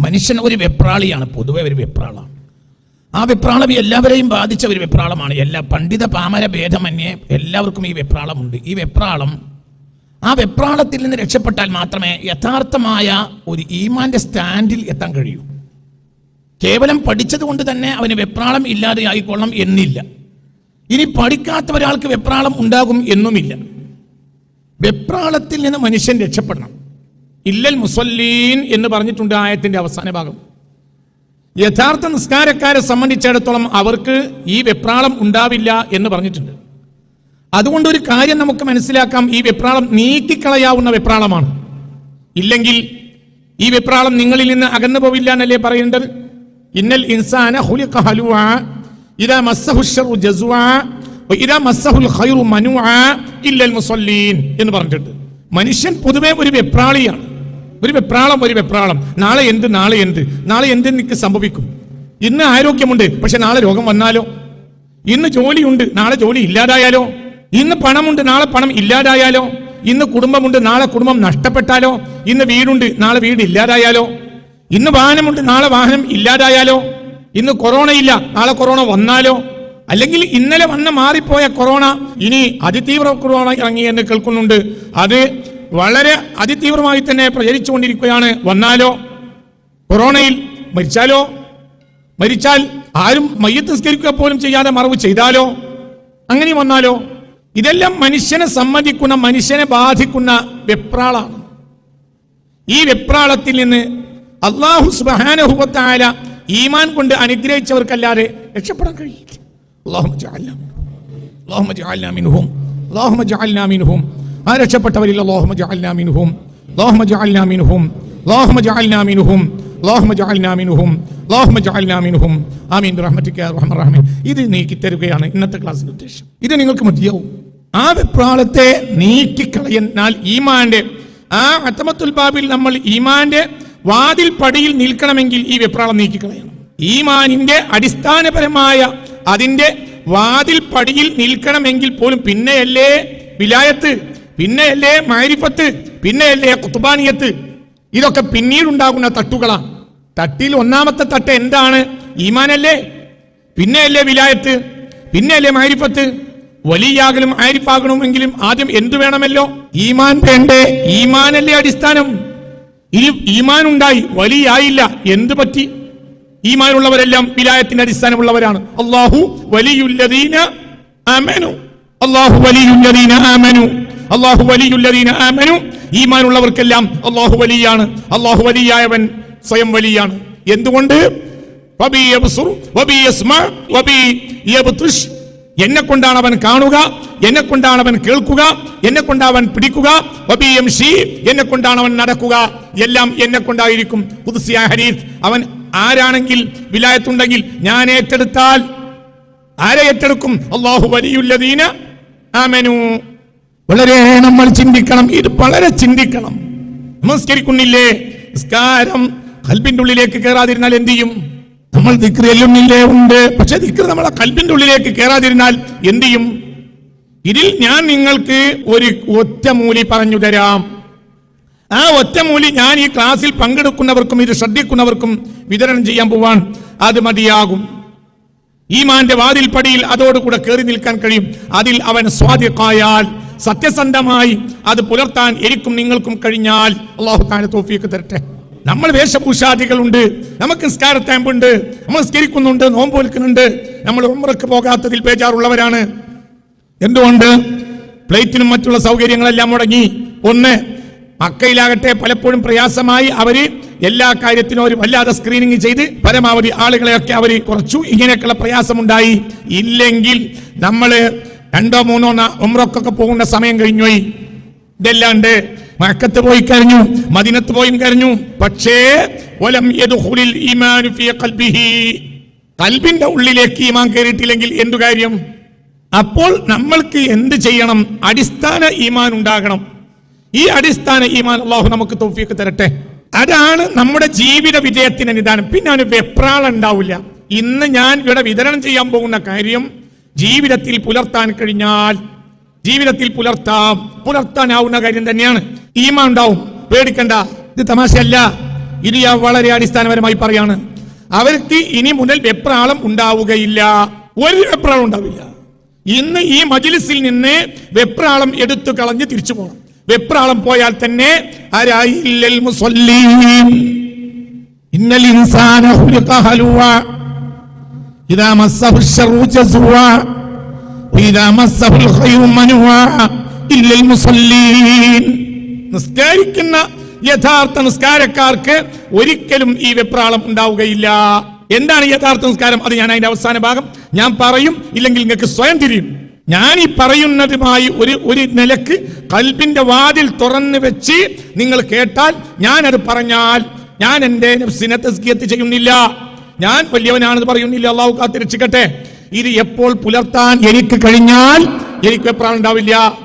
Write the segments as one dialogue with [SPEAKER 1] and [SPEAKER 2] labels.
[SPEAKER 1] മനുഷ്യൻ ഒരു വെപ്രാളിയാണ്. പൊതുവെ ഒരു വെപ്രാളാണ്. ആ വെപ്രാളം എല്ലാവരെയും ബാധിച്ച ഒരു വെപ്രാളമാണ്. എല്ലാ പണ്ഡിത പാമര ഭേദമന്യേ എല്ലാവർക്കും ഈ വെപ്രാളമുണ്ട്. ഈ വെപ്രാളം ആ വെപ്രാളത്തിൽ നിന്ന് രക്ഷപ്പെട്ടാൽ മാത്രമേ യഥാർത്ഥമായ ഒരു ഈമാന്റെ സ്റ്റാൻഡിൽ എത്താൻ കഴിയൂ. കേവലം പഠിച്ചത് കൊണ്ട് തന്നെ അവന് വെപ്രാളം ഇല്ലാതെ ആയിക്കൊള്ളണം എന്നില്ല. ഇനി പഠിക്കാത്ത ഒരാൾക്ക് വെപ്രാളം ഉണ്ടാകും എന്നുമില്ല. വെപ്രാളത്തിൽ നിന്ന് മനുഷ്യൻ രക്ഷപ്പെടണം. ഇല്ലൽ മുസല്ലീൻ എന്ന് പറഞ്ഞിട്ടുണ്ട് ആയത്തിന്റെ അവസാന ഭാഗം. യഥാർത്ഥ നിസ്കാരക്കാരെ സംബന്ധിച്ചിടത്തോളം അവർക്ക് ഈ വെപ്രാളം ഉണ്ടാവില്ല എന്ന് പറഞ്ഞിട്ടുണ്ട്. അതുകൊണ്ട് ഒരു കാര്യം നമുക്ക് മനസ്സിലാക്കാം ഈ വെപ്രാളം നീക്കിക്കളയാവുന്ന വെപ്രാളമാണ്. ഇല്ലെങ്കിൽ ഈ വെപ്രാളം നിങ്ങളിൽ നിന്ന് അകന്നു പോവില്ല എന്നല്ലേ പറയേണ്ടത്? ഇന്നൽ ഇൻസാന ഇദാ മസ്സഹുൽ ഖൈറു ഇല്ലൽ മുസല്ലീൻ എന്ന് പറഞ്ഞിട്ടുണ്ട്. മനുഷ്യൻ പൊതുവെ ഒരു വെപ്രാളിയാണ്. ഒരു വെപ്രാളം ഒരു വെപ്രാളം. നാളെ എന്ത് നാളെ എന്ത്? നാളെ എന്ത് എനിക്ക് സംഭവിക്കും. ഇന്ന് ആരോഗ്യമുണ്ട് പക്ഷെ നാളെ രോഗം വന്നാലോ? ഇന്ന് ജോലിയുണ്ട് നാളെ ജോലി ഇല്ലാതായാലോ? ഇന്ന് പണമുണ്ട് നാളെ പണം ഇല്ലാതായാലോ? ഇന്ന് കുടുംബമുണ്ട് നാളെ കുടുംബം നഷ്ടപ്പെട്ടാലോ? ഇന്ന് വീടുണ്ട് നാളെ വീട് ഇല്ലാതായാലോ? ഇന്ന് വാഹനമുണ്ട് നാളെ വാഹനം ഇല്ലാതായാലോ? ഇന്ന് കൊറോണ ഇല്ല നാളെ കൊറോണ വന്നാലോ? അല്ലെങ്കിൽ ഇന്നലെ വന്ന് മാറിപ്പോയ കൊറോണ ഇനി അതിതീവ്ര കൊറോണ ഇറങ്ങി എന്ന് കേൾക്കുന്നുണ്ട്. അത് വളരെ അതിതീവ്രമായി തന്നെ പ്രചരിച്ചുകൊണ്ടിരിക്കുകയാണ്. വന്നാലോ? കൊറോണയിൽ മരിച്ചാലോ? മരിച്ചാൽ ആരും മയ്യത്ത് നിസ്കരിക്കുക പോലും ചെയ്യാതെ മറവ് ചെയ്താലോ? അങ്ങനെ വന്നാലോ? ഇതെല്ലാം മനുഷ്യനെ സമ്മതിക്കുന്ന മനുഷ്യനെ ബാധിക്കുന്ന വെപ്രാളാണ്. ഈ വെപ്രാളത്തിൽ നിന്ന് അള്ളാഹു സുബാനഹുബത്തായ ഈമാൻ കൊണ്ട് അനുഗ്രഹിച്ചവർക്കല്ലാതെ രക്ഷപ്പെടാൻ കഴിയില്ല. അല്ലാഹുമ്മ അള്ളാഹു മിൻഹും. ആ രക്ഷപ്പെട്ടവരിൽ. ആമീൻ. ഇത് നീക്കി തരുകയാണ് ഇന്നത്തെ ക്ലാസ്സിന്റെ ഉദ്ദേശം. ഇത് നിങ്ങൾക്ക് മതിയാവും. ആ വെപ്രാളത്തെ നീക്കിക്കളയെന്നാൽ ഈമാന്റെ ആ അത്തമത്തുൽ ബാബിൽ നമ്മൾ ഈമാന്റെ വാതിൽ പടിയിൽ നിൽക്കണമെങ്കിൽ ഈ വെപ്രാളം നീക്കിക്കളയണം. ഈമാനിന്റെ അടിസ്ഥാനപരമായ അതിന്റെ വാതിൽ പടിയിൽ നിൽക്കണമെങ്കിൽ പോലും പിന്നെയല്ലേ? വിലായത്ത് പിന്നെയല്ലേ മാരിഫത്ത് പിന്നെയല്ലേ കുത്തുബാനിയത്ത് ഇതൊക്കെ പിന്നീടുണ്ടാകുന്ന തട്ടുകളാണ് തട്ടിൽ ഒന്നാമത്തെ തട്ട് എന്താണ്? ഈമാനല്ലേ? പിന്നെയല്ലേ വിലായത്ത്? പിന്നെയല്ലേ മാരിഫത്ത്? വലിയാകലും ആരിഫാകണമെങ്കിലും ആദ്യം എന്തു വേണമല്ലോ? ഈമാൻ വേണ്ടേ? ഈമാനല്ലേ അടിസ്ഥാനം? ഇനി ഈമാൻ ഉണ്ടായി വലിയായില്ല. എന്ത് പറ്റി? ഈമാനുള്ളവരെല്ലാം വിലായത്തിന്റെ അടിസ്ഥാനമുള്ളവരാണ്. അള്ളാഹു വലിയുല്ലദീന ആമനു. അള്ളാഹു വലിയുല്ലദീന ആമനു. അള്ളാഹു വലിയുല്ലദീന ആമനു. ഈമാനുള്ളവർക്കെല്ലാം അള്ളാഹു വലിയാണ്. അള്ളാഹു വലിയായവൻ സ്വയം വലിയാണ്. എന്തുകൊണ്ട്? എന്നെ കൊണ്ടാണ് അവൻ കാണുക എന്നെ കൊണ്ടാണ് അവൻ കേൾക്കുക എന്നെ കൊണ്ട് അവൻ പിടിക്കുക. എന്നെ കൊണ്ടാണ് അവൻ നടക്കുക. എല്ലാം എന്നെ കൊണ്ടായിരിക്കും. ഖുദ്സിയായ ഹരീഫ് അവൻ ആരാണെങ്കിൽ വിലായത്തുണ്ടെങ്കിൽ ഞാൻ ഏറ്റെടുത്താൽ ആരെ ഏറ്റെടുക്കും? അള്ളാഹു വലിയുല്ലദീന ആമനു. വളരെ നമ്മൾ ചിന്തിക്കണം ഇത് വളരെ ചിന്തിക്കണം. നമസ്കരിക്കുന്നില്ലേ? നിസ്കാരം കൽബിന്റെ ഉള്ളിലേക്ക് കയറാതിരുന്നാൽ എന്ത് ചെയ്യും? നമ്മൾ ദിക്ർ എല്ലുന്നില്ലേ ഉണ്ട്. പക്ഷെ ദിക്ർ നമ്മളെ കൽബിന്റെ ഉള്ളിലേക്ക് കയറാതിരുന്നാൽ എന്ത് ചെയ്യും? ഇതിൽ ഞാൻ നിങ്ങൾക്ക് ഒരു ഒറ്റമൂലി പറഞ്ഞു തരാം. ആ ഒറ്റമൂലി ഞാൻ ഈ ക്ലാസ്സിൽ പങ്കെടുക്കുന്നവർക്കും ഇത് ശ്രദ്ധിക്കുന്നവർക്കും വിതരണം ചെയ്യാൻ പോവാൻ അത് മതിയാകും. ഈമാന്റെ വാതിൽ പടിയിൽ അതോടുകൂടെ കയറി നിൽക്കാൻ കഴിയും. അതിൽ അവൻ സ്വാധീക്കായാൽ സത്യസന്ധമായി അത് പുലർത്താൻ എനിക്കും നിങ്ങൾക്കും കഴിഞ്ഞാൽ അള്ളാഹു താൻ തോഫിയൊക്കെ തരട്ടെ. നമ്മൾ വേഷഭൂഷാദികളുണ്ട് നമുക്ക് നിസ്കാരത്താമ്പുണ്ട് നമ്മൾ സ്കരിക്കുന്നുണ്ട് നോമ്പ് വിൽക്കുന്നുണ്ട് നമ്മൾ ഉമ്രക്ക് പോകാത്തതിൽ പേജാറുള്ളവരാണ് എന്തുകൊണ്ട്? പ്ലേറ്റിനും മറ്റുള്ള സൗകര്യങ്ങളെല്ലാം മുടങ്ങി. ഒന്ന് മക്കയിലാകട്ടെ പലപ്പോഴും പ്രയാസമായി അവർ എല്ലാ കാര്യത്തിനും ഒരു വല്ലാതെ സ്ക്രീനിങ് ചെയ്ത് പരമാവധി ആളുകളെയൊക്കെ അവർ കുറച്ചു. ഇങ്ങനെയൊക്കെയുള്ള പ്രയാസമുണ്ടായി. ഇല്ലെങ്കിൽ നമ്മൾ രണ്ടോ മൂന്നോ ഉമ്രക്കൊക്കെ പോകുന്ന സമയം കഴിഞ്ഞുപോയി ഇതല്ലാണ്ട് മക്കത്ത് പോയി കരഞ്ഞു മദിനത്ത് പോയി കരഞ്ഞു. പക്ഷേ ഖൽബിഹി. കൽബിന്റെ ഉള്ളിലേക്ക് ഈമാൻ കയറിയിട്ടില്ലെങ്കിൽ എന്തു കാര്യം? അപ്പോൾ നമ്മൾക്ക് എന്ത് ചെയ്യണം? അടിസ്ഥാന ഈമാൻ ഉണ്ടാകണം. ഈ അടിസ്ഥാന ഈമാൻ അള്ളാഹു നമുക്ക് തോഫിയൊക്കെ തരട്ടെ. അതാണ് നമ്മുടെ ജീവിത വിജയത്തിന് നിദാനം. പിന്നെ അവന് വെപ്രാളം ഉണ്ടാവില്ല. ഇന്ന് ഞാൻ ഇവിടെ വിതരണം ചെയ്യാൻ പോകുന്ന കാര്യം ജീവിതത്തിൽ പുലർത്താൻ കഴിഞ്ഞാൽ ജീവിതത്തിൽ പുലർത്താം. പുലർത്താനാവുന്ന കാര്യം തന്നെയാണ്. ഈമാൻ ഉണ്ടാവും. പേടിക്കണ്ട. ഇത് തമാശയല്ല. ഇത് ഞാൻ വളരെ അടിസ്ഥാനപരമായി പറയാണ്. അവർക്ക് ഇനി മുതൽ വെപ്രാളം ഉണ്ടാവുകയില്ല. ഒരു വെപ്രാളം ഉണ്ടാവില്ല. ഇന്ന് ഈ മജിലിസിൽ നിന്ന് വെപ്രാളം എടുത്തു കളഞ്ഞ് തിരിച്ചു പോകണം വെപ്രാളം പോയാൽ തന്നെ ആരായില്ലൽ മുസല്ലീൻ. ഇന്നൽ ഇൻസാന ഹലുവ. ഇദാ മസ്സഹു الشر ജസുവ وإذا مسه الخير منوعا إلا المصلين നിസ്കരിക്കുന്ന യഥാർത്ഥ നിസ്കാരക്കാർക്ക് ഒരിക്കലും ഈ വെപ്രാളം ഉണ്ടാവുകയില്ല എന്താണ് യഥാർത്ഥ നിസ്കാരം അത് ഞാൻ അതിന്റെ അവസാന ഭാഗം ഞാൻ പറയും ഇല്ലെങ്കിൽ നിങ്ങൾക്ക് സ്വയം തിരിയും ഞാൻ ഈ പറയുന്നതുമായി ഒരു ഒരു നിലക്ക് കൽബിന്റെ വാതിൽ തുറന്നു വെച്ച് നിങ്ങൾ കേട്ടാൽ ഞാൻ അത് പറഞ്ഞാൽ ഞാൻ എന്റെ നഫ്സിനെ തസ്കിയത്ത് ചെയ്യുന്നില്ല ഞാൻ വലിയവനാണെന്ന് പറയുന്നില്ല. അള്ളാഹു കാത്തിരിച്ചിക്കട്ടെ ഇത് എപ്പോൾ പുലർത്താൻ എനിക്ക് കഴിഞ്ഞാൽ എനിക്ക് എപ്പോഴാണ് ഉണ്ടാവില്ല.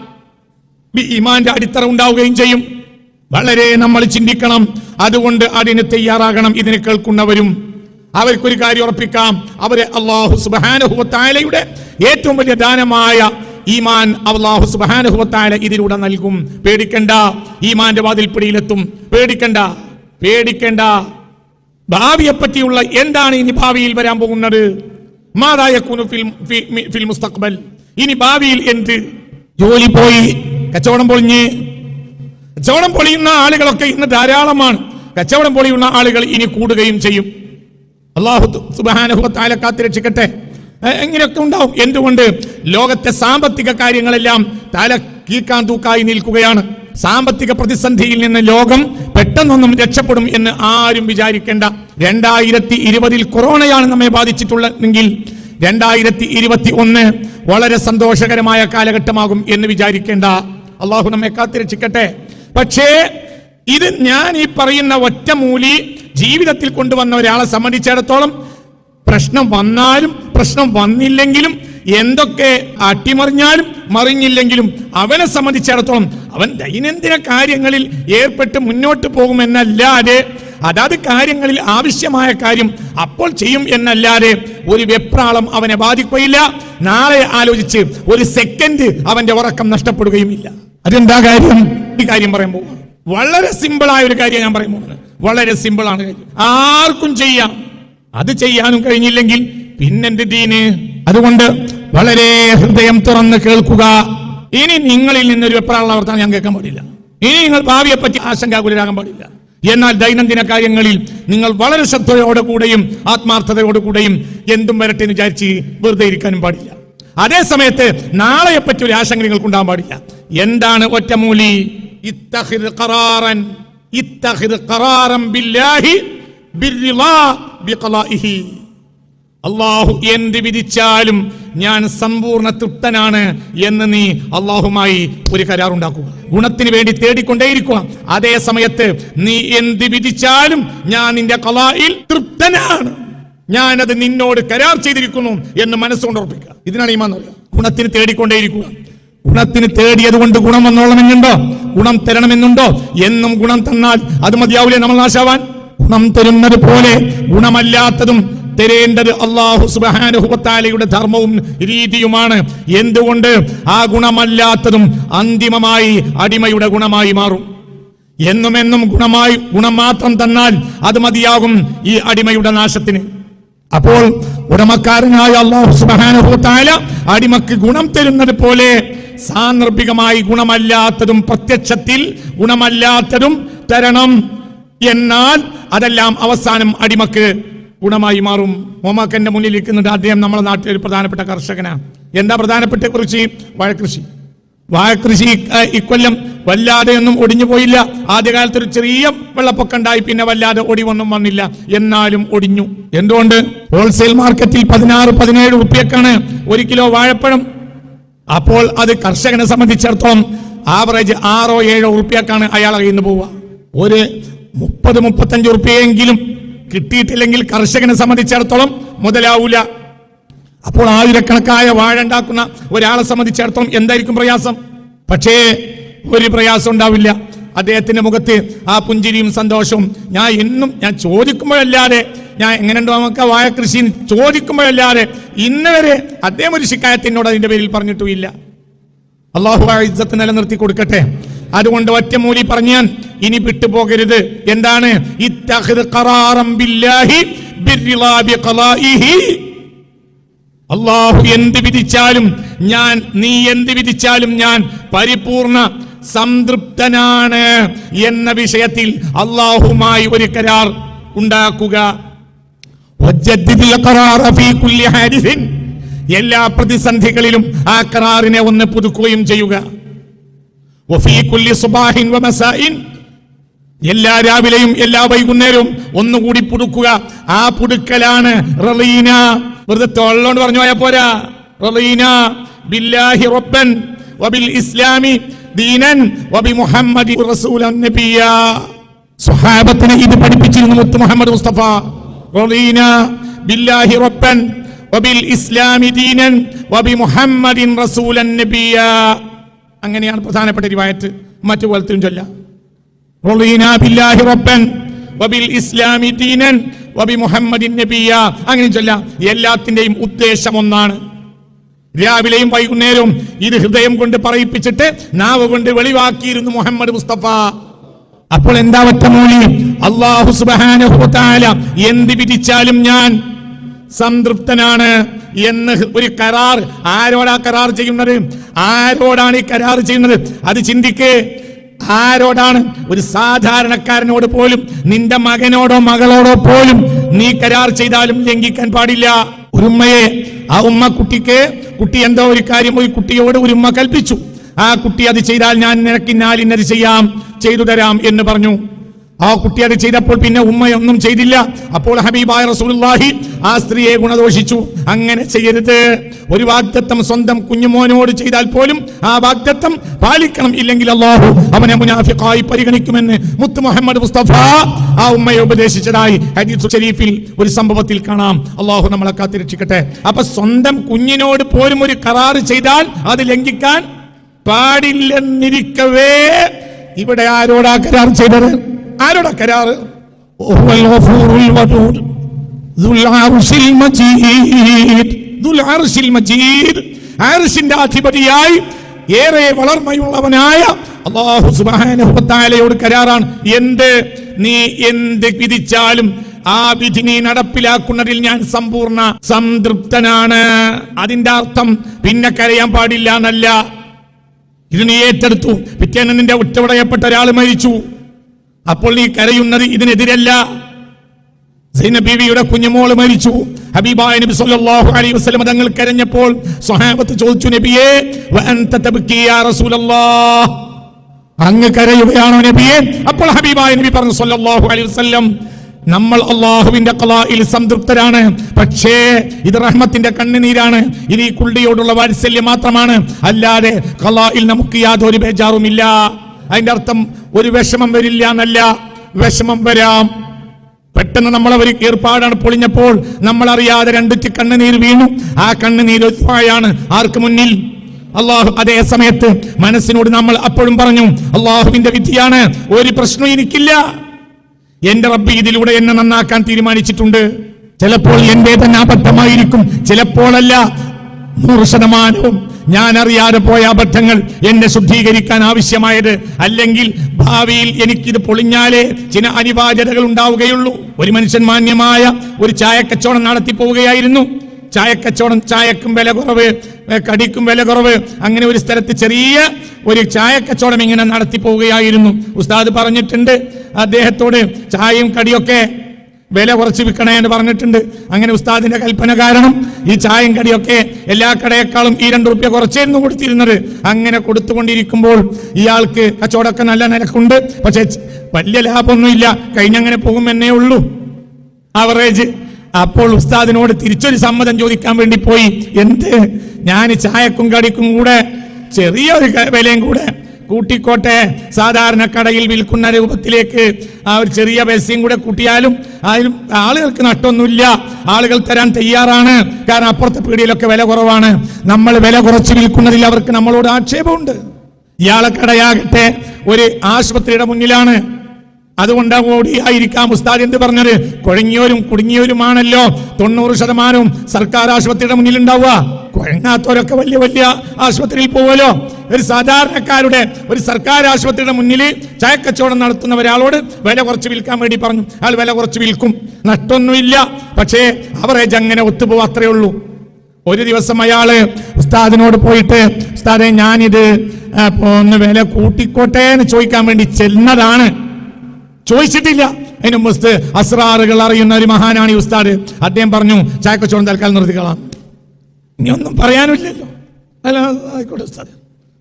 [SPEAKER 1] ഇമാന്റെ അടിത്തറ ഉണ്ടാവുകയും ചെയ്യും. വളരെ നമ്മൾ ചിന്തിക്കണം. അതുകൊണ്ട് അതിന് തയ്യാറാകണം. ഇതിനെ കേൾക്കുന്നവരും അവർക്കൊരു കാര്യം ഉറപ്പിക്കാം. അവരെ അള്ളാഹു സുബാനുഹുവത്തായാലയുടെ ഏറ്റവും വലിയ ദാനമായ ഈമാൻ അള്ളാഹു സുബാനുഹുവത്തായാല ഇതിലൂടെ നൽകും. പേടിക്കണ്ട. ഈമാന്റെ വാതിൽപ്പിടിയിലെത്തും. പേടിക്കണ്ട. പേടിക്കണ്ട. ഭാവിയെ പറ്റിയുള്ള എന്താണ് ഇനി ഭാവിയിൽ വരാൻ പോകുന്നത്? മാതായ ഫിൽ മുസ്തഖ്ബൽ. ഇനി ഭാവിയിൽ എന്ത്? ജോലി പോയി. കച്ചവടം പൊളിഞ്ഞ്. കച്ചവടം പൊളിയുന്ന ആളുകളൊക്കെ ഇന്ന് ധാരാളമാണ്. കച്ചവടം പൊളിയുന്ന ആളുകൾ ഇനി കൂടുകയും ചെയ്യും. അള്ളാഹു സുബാനുഭവത്താല കാത്തി രക്ഷിക്കട്ടെ എങ്ങനെയൊക്കെ ഉണ്ടാവും? എന്തുകൊണ്ട്? ലോകത്തെ സാമ്പത്തിക കാര്യങ്ങളെല്ലാം തല കീക്കാൻ തൂക്കായി നിൽക്കുകയാണ്. സാമ്പത്തിക പ്രതിസന്ധിയിൽ നിന്ന് ലോകം പെട്ടെന്നൊന്നും രക്ഷപ്പെടും എന്ന് ആരും വിചാരിക്കേണ്ട. രണ്ടായിരത്തി ഇരുപതിൽ കൊറോണയാണ് നമ്മെ ബാധിച്ചിട്ടുള്ളതെങ്കിൽ രണ്ടായിരത്തി ഇരുപത്തി ഒന്ന് വളരെ സന്തോഷകരമായ കാലഘട്ടമാകും എന്ന് വിചാരിക്കേണ്ട. അള്ളാഹു നമ്മെ കാത്തിരക്ഷിക്കട്ടെ. പക്ഷേ ഇത് ഞാൻ ഈ പറയുന്ന ഒറ്റമൂലി ജീവിതത്തിൽ കൊണ്ടുവന്ന ഒരാളെ സംബന്ധിച്ചിടത്തോളം പ്രശ്നം വന്നാലും പ്രശ്നം വന്നില്ലെങ്കിലും എന്തൊക്കെ അട്ടിമറിഞ്ഞാലും മറിഞ്ഞില്ലെങ്കിലും അവനെ സംബന്ധിച്ചിടത്തോളം അവൻ ദൈനംദിന കാര്യങ്ങളിൽ ഏർപ്പെട്ട് മുന്നോട്ട് പോകുമെന്നല്ലാതെ അതാത് കാര്യങ്ങളിൽ ആവശ്യമായ കാര്യം അപ്പോൾ ചെയ്യും എന്നല്ലാതെ ഒരു വെപ്രാളം അവനെ ബാധിക്കുകയില്ല. നാളെ ആലോചിച്ച് ഒരു സെക്കൻഡ് അവന്റെ ഉറക്കം നഷ്ടപ്പെടുകയുമില്ല അതെന്താ കാര്യം? ഈ കാര്യം പറയാൻ പോകുക വളരെ സിമ്പിളായ ഒരു കാര്യം ഞാൻ പോകുന്നത് വളരെ സിമ്പിൾ ആണ് കാര്യം. ആർക്കും ചെയ്യാം. അത് ചെയ്യാനും കഴിഞ്ഞില്ലെങ്കിൽ പിന്നെന്റെ ദീന്? അതുകൊണ്ട് വളരെ ഹൃദയം തുറന്ന് കേൾക്കുക. ഇനി നിങ്ങളിൽ നിന്നൊരു വെപ്രാള വർത്താനം ഞാൻ കേൾക്കാൻ പാടില്ല. ഇനി നിങ്ങൾ ഭാവിയെപ്പറ്റി ആശങ്കാകുലരാകാൻ പാടില്ല. എന്നാൽ ദൈനംദിന കാര്യങ്ങളിൽ നിങ്ങൾ വളരെ ശ്രദ്ധയോടെ കൂടെയും ആത്മാർത്ഥതയോടെ കൂടെയും എന്തും വരട്ടെ എന്ന് വിചാരിച്ച് വെറുതെ ഇരിക്കാനും പാടില്ല. അതേ സമയത്ത് നാളെയെ പറ്റി ഒരു ആശങ്ക നിങ്ങൾക്ക് ഉണ്ടാകാൻ പാടില്ല. എന്താണ് ഒറ്റമൂലി ഇത്തഹിർ ബില്ലാഹി ബിഖളാഇഹി അള്ളാഹു എന്ത് വിധിച്ചാലും ഞാൻ സമ്പൂർണ തൃപ്തനാണ് എന്ന് നീ അള്ളാഹുമായി ഒരു കരാറുണ്ടാക്കുക ഗുണത്തിന് വേണ്ടി തേടിക്കൊണ്ടേയിരിക്കുക. അതേ സമയത്ത് നീ എന്ത് വിധിച്ചാലും ഞാൻ നിന്റെ കലായിൽ തൃപ്തനാണ്. ഞാൻ അത് നിന്നോട് കരാർ ചെയ്തിരിക്കുന്നു എന്ന് മനസ്സുകൊണ്ട് ഉറപ്പിക്കുക. ഇതിനാണ് ഈ പറയുക. ഗുണത്തിന് തേടിക്കൊണ്ടേയിരിക്കുക. ഗുണത്തിന് തേടിയത് കൊണ്ട് ഗുണം വന്നോളമെന്നുണ്ടോ? ഗുണം തരണമെന്നുണ്ടോ? എന്നും ഗുണം തന്നാൽ അത് മതിയാവൂലേ നമ്മൾ നാശാവാൻ? ഗുണം തരുന്നത് പോലെ ഗുണമല്ലാത്തതും തരേണ്ടത് അള്ളാഹു സുബാനുഹുവത്താലയുടെ ധർമ്മവും രീതിയുമാണ്. എന്തുകൊണ്ട്? ആ ഗുണമല്ലാത്തതും അന്തിമമായി അടിമയുടെ ഗുണമായി മാറും. എന്നും എന്നും ഗുണമായി ഗുണം മാത്രം തന്നാൽ അത് മതിയാകും ഈ അടിമയുടെ നാശത്തിന്. അപ്പോൾ ഉടമക്കാരനായ അള്ളാഹു സുബാനുഭവത്തായ അടിമക്ക് ഗുണം തരുന്നത് പോലെ സാന്ദർഭികമായി ഗുണമല്ലാത്തതും പ്രത്യക്ഷത്തിൽ ഗുണമല്ലാത്തതും തരണം. എന്നാൽ അതെല്ലാം അവസാനം അടിമക്ക് ഗുണമായി മാറും. മോമാക്കന്റെ മുന്നിൽ ഇരിക്കുന്നുണ്ട്. അദ്ദേഹം നമ്മുടെ നാട്ടിൽ ഒരു പ്രധാനപ്പെട്ട കർഷകനാണ് എന്താ പ്രധാനപ്പെട്ട കൃഷി? വാഴക്കൃഷി. വാഴക്കൃഷി ഇക്കൊല്ലം വല്ലാതെ ഒന്നും ഒടിഞ്ഞു പോയില്ല. ആദ്യകാലത്ത് ഒരു ചെറിയ വെള്ളപ്പൊക്കം ഉണ്ടായി. പിന്നെ വല്ലാതെ ഒടിവൊന്നും വന്നില്ല. എന്നാലും ഒടിഞ്ഞു. എന്തുകൊണ്ട്? ഹോൾസെയിൽ മാർക്കറ്റിൽ പതിനാറ് പതിനേഴ് റുപ്യക്കാണ് ഒരു കിലോ വാഴപ്പഴം. അപ്പോൾ അത് കർഷകനെ സംബന്ധിച്ചിടത്തോളം ആവറേജ് ആറോ ഏഴോ ഉറുപ്പിയൊക്കെയാണ് അയാൾ അറിയുന്നു പോവുക. ഒരു മുപ്പത് മുപ്പത്തഞ്ച് ഉറുപ്പ്യെങ്കിലും കിട്ടിയിട്ടില്ലെങ്കിൽ കർഷകനെ സംബന്ധിച്ചിടത്തോളം മുതലാവൂല. അപ്പോൾ ആയിരക്കണക്കായ വാഴ ഉണ്ടാക്കുന്ന ഒരാളെ സംബന്ധിച്ചിടത്തോളം എന്തായിരിക്കും പ്രയാസം? പക്ഷേ ഒരു പ്രയാസം ഉണ്ടാവില്ല. അദ്ദേഹത്തിന്റെ മുഖത്ത് ആ പുഞ്ചിരിയും സന്തോഷവും ഞാൻ എന്നും ഞാൻ ചോദിക്കുമ്പോഴല്ലാതെ ഞാൻ എങ്ങനെയുണ്ടോ നമുക്ക് വാഴ കൃഷി ചോദിക്കുമ്പോഴല്ലാതെ ഇന്ന് വരെ അദ്ദേഹം ഒരു ശിക്കായത്തിനോട് അതിന്റെ പേരിൽ പറഞ്ഞിട്ടുമില്ല. അള്ളാഹു ഇജ്ജത്ത് നിലനിർത്തി കൊടുക്കട്ടെ. അതുകൊണ്ട് ഒറ്റമൂലി പറഞ്ഞാൽ ഇനി വിട്ടുപോകരുത്. എന്താണ്? അള്ളാഹു എന്ത് വിധിച്ചാലും ഞാൻ നീ എന്ത് വിധിച്ചാലും ഞാൻ പരിപൂർണ സംതൃപ്തനാണ് എന്ന വിഷയത്തിൽ അള്ളാഹുമായി ഒരു കരാർ ഉണ്ടാക്കുക. എല്ലാ പ്രതിസന്ധികളിലും ആ കരാറിനെ ഒന്ന് പുതുക്കുകയും ചെയ്യുക. എല്ലാ രാവിലെയും എല്ലാ വൈകുന്നേരവും ഒന്നുകൂടി പുതുക്കുക ആ പുതുക്കലാണ് റളീന വെറുതെ തൊള്ളോണ്ട് പറഞ്ഞു പോയാ പോരാ. റളീന ബില്ലാഹി റബ്ബൻ വബിൽ ഇസ്ലാമി ദീനൻ വബി മുഹമ്മദി റസൂലൻ നബിയ. സ്വഹാബത്തിനെ ഇത് പഠിപ്പിച്ചിരുന്നു മുത്ത് മുഹമ്മദ് മുസ്തഫ. റളീന ബില്ലാഹി റബ്ബൻ വബിൽ ഇസ്ലാമി ദീനൻ വബി മുഹമ്മദിൻ റസൂലൻ നബിയ. അങ്ങനെയാണ് പ്രധാനപ്പെട്ട റിവായത്ത് മറ്റു പോലത്തെയും ചൊല്ലാം. അങ്ങനെ ചൊല്ലാം. എല്ലാത്തിന്റെയും ഉദ്ദേശം ഒന്നാണ്. രാവിലെയും വൈകുന്നേരവും ഇത് ഹൃദയം കൊണ്ട് പറയിപ്പിച്ചിട്ട് നാവ് കൊണ്ട് വെളിവാക്കിയിരുന്നു മുഹമ്മദ് മുസ്തഫ. അപ്പോൾ എന്താ ഒറ്റമൂലി അള്ളാഹു സുബ്ഹാനഹു വ തആല എന്ത് വിധിച്ചാലും ഞാൻ സംതൃപ്തനാണ് എന്ന് ഒരു കരാർ. ആരോടാ കരാർ ചെയ്യുന്നത്? ആരോടാണ് ഈ കരാർ ചെയ്യുന്നത്? അത് ചിന്തിക്ക്. ആരോടാണ്? ഒരു സാധാരണക്കാരനോട് പോലും നിന്റെ മകനോടോ മകളോടോ പോലും നീ കരാർ ചെയ്താലും ലംഘിക്കാൻ പാടില്ല. ഒരു ഉമ്മയെ ആ ഉമ്മ കുട്ടിക്ക് കുട്ടി എന്തോ ഒരു കാര്യം ഒരു കുട്ടിയോട് ഒരു ഉമ്മ കൽപ്പിച്ചു. ആ കുട്ടി അത് ചെയ്താൽ ഞാൻ നിനക്ക് ഇന്നാലിന്നത് ചെയ്യാം ചെയ്തു തരാം എന്ന് പറഞ്ഞു. ആ കുട്ടി അത് ചെയ്തപ്പോൾ പിന്നെ ഉമ്മയൊന്നും ചെയ്തില്ല. അപ്പോൾ ഹബീബായ റസൂലുള്ളാഹി ആ സ്ത്രീയെ ഗുണദോഷിച്ചു. അങ്ങനെ ചെയ്യരുത്. ഒരു വാഗ്ദത്തം സ്വന്തം കുഞ്ഞുമോനോട് ചെയ്താൽ പോലും ആ വാഗ്ദത്തം പാലിക്കണം ഇല്ലെങ്കിൽ അള്ളാഹു അവനെ മുനാഫിഖായി പരിഗണിക്കുമെന്ന് മുത്ത് മുഹമ്മദ് മുസ്തഫ ആ ഉമ്മയെ ഉപദേശിച്ചതായി ഹദീസ് ഷരീഫിൽ ഒരു സംഭവത്തിൽ കാണാം. അള്ളാഹു നമ്മളെ കാത്തിരക്ഷിക്കട്ടെ. അപ്പൊ സ്വന്തം കുഞ്ഞിനോട് പോലും ഒരു കരാറ് ചെയ്താൽ അത് ലംഘിക്കാൻ പാടില്ലെന്നിരിക്കവേ. ഇവിടെ ആരോടാ കരാർ ചെയ്തത്? ആരോടാ കരാറ്? അധിപതിയായി ഏറെ വളർമയുള്ളവനായ അല്ലാഹു സുബ്ഹാനഹു വ കരാറാണ്. എന്ത്? നീ എന്ത് വിധിച്ചാലും ആ വിധി നീ നടപ്പിലാക്കുന്നതിൽ ഞാൻ സമ്പൂർണ സംതൃപ്തനാണ്. അതിന്റെ അർത്ഥം പിന്നെ കരയാൻ പാടില്ല എന്നല്ല. ഇത് നീ ഏറ്റെടുത്തു. പിറ്റേന്ന് ഉറ്റവിടയപ്പെട്ട ഒരാൾ മരിച്ചു. അപ്പോൾ നീ കരയുന്നത് ഇതിനെതിരല്ല. ബീവിയുടെ കുഞ്ഞുമോൾ മരിച്ചു. ഹബീബായ നബി സല്ലല്ലാഹു അലൈഹി വസല്ലം തങ്ങൾ കരഞ്ഞപ്പോൾ സ്വഹാബത്ത് ചോദിച്ചു നബിയേ വഅൻത തബ്കി യാ റസൂലല്ലാഹ്? അങ്ങ് കരയുകയാണോ നബിയെ? അപ്പോൾ ഹബീബായ നബി പറഞ്ഞു സല്ലല്ലാഹു അലൈഹി വസല്ലം നമ്മൾ അള്ളാഹുവിന്റെ കലായിൽ സംതൃപ്തരാണ്. പക്ഷേ ഇത് റഹ്മത്തിന്റെ കണ്ണുനീരാണ്. ഇത് ഈ കുള്ളിയോടുള്ള വാത്സല്യം മാത്രമാണ്. അല്ലാതെ കലായിൽ നമുക്ക് യാതൊരു ബേജാറുമില്ല. അതിന്റെ അർത്ഥം ഒരു വിഷമം വരില്ല എന്നല്ല. വിഷമം വരാം. പെട്ടെന്ന് നമ്മൾ അവർ ഏർപ്പാടാണ് പൊളിഞ്ഞപ്പോൾ നമ്മൾ അറിയാതെ രണ്ടുറ്റി കണ്ണുനീർ വീണു. ആ കണ്ണുനീർ ഒറ്റയാണ് ആർക്ക് മുന്നിൽ? അള്ളാഹു അതേ സമയത്ത് മനസ്സിനോട് നമ്മൾ അപ്പോഴും പറഞ്ഞു അള്ളാഹുവിന്റെ വിധിയാണ് ഒരു പ്രശ്നവും എനിക്കില്ല. എന്റെ റബ്ബി ഇതിലൂടെ എന്നെ നന്നാക്കാൻ തീരുമാനിച്ചിട്ടുണ്ട്. ചിലപ്പോൾ എന്റെ തന്നെ അബദ്ധമായിരിക്കും. ചിലപ്പോഴല്ല നൂറ് ശതമാനവും ഞാൻ അറിയാതെ പോയ അബദ്ധങ്ങൾ എന്നെ ശുദ്ധീകരിക്കാൻ ആവശ്യമായത് അല്ലെങ്കിൽ ഭാവിയിൽ എനിക്കിത് പൊളിഞ്ഞാലേ ചില അനിവാര്യതകൾ ഉണ്ടാവുകയുള്ളൂ. ഒരു മനുഷ്യൻ മാന്യമായ ഒരു ചായക്കച്ചവടം നടത്തി പോവുകയായിരുന്നു. ചായക്കച്ചവടം ചായക്കും വില കുറവ് കടിക്കും വില കുറവ് അങ്ങനെ ഒരു സ്ഥലത്ത് ചെറിയ ഒരു ചായക്കച്ചവടം ഇങ്ങനെ നടത്തി പോവുകയായിരുന്നു. ഉസ്താദ് പറഞ്ഞിട്ടുണ്ട് അദ്ദേഹത്തോട് ചായയും കടിയൊക്കെ വില കുറച്ച് വിൽക്കണേ എന്ന് പറഞ്ഞിട്ടുണ്ട്. അങ്ങനെ ഉസ്താദിന്റെ കൽപ്പന കാരണം ഈ ചായം കടിയൊക്കെ എല്ലാ കടയേക്കാളും ഈ രണ്ട് റുപ്യ കുറച്ചായിരുന്നു കൊടുത്തിരുന്നത്. അങ്ങനെ കൊടുത്തുകൊണ്ടിരിക്കുമ്പോൾ ഇയാൾക്ക് കച്ചവടമൊക്കെ നല്ല നിലക്കുണ്ട് പക്ഷെ വലിയ ലാഭമൊന്നുമില്ല. കഴിഞ്ഞങ്ങനെ പോകും എന്നേ ഉള്ളൂ. അവറേജ് അപ്പോൾ ഉസ്താദിനോട് തിരിച്ചൊരു സമ്മതം ചോദിക്കാൻ വേണ്ടി പോയി. എന്ത്? ഞാൻ ചായക്കും കടിക്കും കൂടെ ചെറിയൊരു വിലയും കൂടെ കൂട്ടിക്കോട്ടെ. സാധാരണ കടയിൽ വിൽക്കുന്ന രൂപത്തിലേക്ക് ആ ഒരു ചെറിയ പൈസയും കൂടെ കൂട്ടിയാലും അതിലും ആളുകൾക്ക് നഷ്ടമൊന്നുമില്ല. ആളുകൾ തരാൻ തയ്യാറാണ്. കാരണം അപ്പുറത്തെ പീടിയിലൊക്കെ വില കുറവാണ്. നമ്മൾ വില കുറച്ച് വിൽക്കുന്നതിൽ അവർക്ക് നമ്മളോട് ആക്ഷേപമുണ്ട്. ഇയാളെ കടയാകട്ടെ. ഒരു ആശുപത്രിയുടെ മുന്നിലാണ്. അതുകൊണ്ട് കൂടിയായിരിക്കാം ഉസ്താദ് എന്ത് പറഞ്ഞത്? കുഴങ്ങിയവരും കുടുങ്ങിയവരുമാണല്ലോ. തൊണ്ണൂറ് ശതമാനവും സർക്കാർ ആശുപത്രിയുടെ മുന്നിൽ ഉണ്ടാവുക കുഴങ്ങാത്തവരൊക്കെ വലിയ വലിയ ആശുപത്രിയിൽ പോവുമല്ലോ. ഒരു സാധാരണക്കാരുടെ ഒരു സർക്കാർ ആശുപത്രിയുടെ മുന്നിൽ ചായക്കച്ചവടം നടത്തുന്ന ഒരാളോട് വില കുറച്ച് വിൽക്കാൻ വേണ്ടി പറഞ്ഞു. അയാൾ വില കുറച്ച് വിൽക്കും. നഷ്ടമൊന്നുമില്ല പക്ഷേ അവരെ അങ്ങനെ ഒത്തുപോകും അത്രേ ഉള്ളൂ. ഒരു ദിവസം അയാൾ ഉസ്താദിനോട് പോയിട്ട് ഉസ്താദെ ഞാനിത് ഒന്ന് വില കൂട്ടിക്കോട്ടെ എന്ന് ചോദിക്കാൻ വേണ്ടി ചെന്നതാണ്. ചോദിച്ചിട്ടില്ല. അതിന് മുസ്ത് അസ്രാറുകൾ അറിയുന്ന ഒരു മഹാനാണ് ഈ ഉസ്താദ്. അദ്ദേഹം പറഞ്ഞു ചായക്കച്ചോളം തൽക്കാലം നിർത്തിക്കളാം. ഇനി ഒന്നും പറയാനില്ലല്ലോ. അല്ല ആയിക്കോട്ടെ ഉസ്താദ്.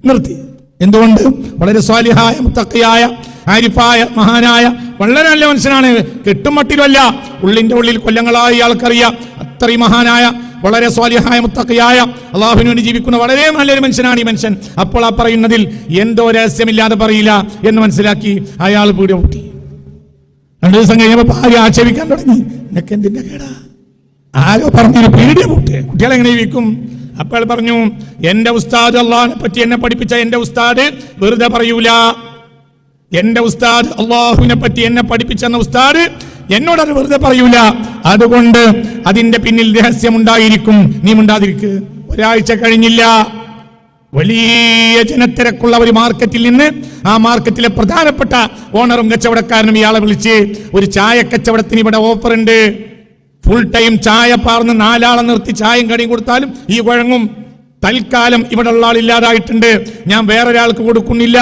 [SPEAKER 1] നിർത്തി. എന്തുകൊണ്ട്? വളരെ സ്വാലിഹായ മുത്തക്കയായ ആരിഫായ മഹാനായ വളരെ നല്ല മനുഷ്യനാണ്. കെട്ടുമട്ടിലല്ല ഉള്ളിന്റെ ഉള്ളിൽ കൊല്ലങ്ങളായി ആൾക്കറിയാം. അത്രയും മഹാനായ വളരെ സ്വാലിഹായ മുത്തക്കയായ അള്ളാഹുവിന് വേണ്ടി ജീവിക്കുന്ന വളരെ നല്ലൊരു മനുഷ്യനാണ് ഈ മനുഷ്യൻ. അപ്പോൾ ആ പറയുന്നതിൽ എന്തോ രഹസ്യമില്ലാതെ പറയില്ല എന്ന് മനസ്സിലാക്കി അയാൾ പീടി കൂട്ടി രണ്ടു ദിവസം കഴിഞ്ഞപ്പോ ഭാര്യ ആക്ഷേപിക്കാൻ തുടങ്ങി. നിനക്ക് എന്തിന്റെ കേടാ? ആരോ പറഞ്ഞൊരു പേടിയ കൂട്ടെ. കുട്ടികളെ എങ്ങനെ ഇരിക്കും? അപ്പോൾ പറഞ്ഞു എന്റെ ഉസ്താദ് അള്ളാഹിനെ പറ്റി എന്നെ പഠിപ്പിച്ച എന്റെ ഉസ്താദ് വെറുതെ പറയൂല. എന്റെ ഉസ്താദ് അള്ളാഹുവിനെ പറ്റി എന്നെ പഠിപ്പിച്ചെന്ന ഉസ്താദ് എന്നോട് അത് വെറുതെ പറയൂല. അതുകൊണ്ട് അതിന്റെ പിന്നിൽ രഹസ്യം ഉണ്ടായിരിക്കും. നീ ഉണ്ടാതിരിക്ക് ഒരാഴ്ച കഴിഞ്ഞില്ല. വലിയ ജനത്തിരക്കുള്ള ഒരു മാർക്കറ്റിൽ നിന്ന് ആ മാർക്കറ്റിലെ പ്രധാനപ്പെട്ട ഓണറും കച്ചവടക്കാരനും ഇയാളെ വിളിച്ച് ഒരു ചായ കച്ചവടത്തിന് ഇവിടെ ഓഫർ ഉണ്ട്. ഫുൾ ടൈം ചായ പാർന്ന് നാലാളെ നിർത്തി ചായയും കടിയും കൊടുത്താലും ഈ കുഴങ്ങും തൽക്കാലം ഇവിടെ ഉള്ള ആൾ ഇല്ലാതായിട്ടുണ്ട്. ഞാൻ വേറൊരാൾക്ക് കൊടുക്കുന്നില്ല.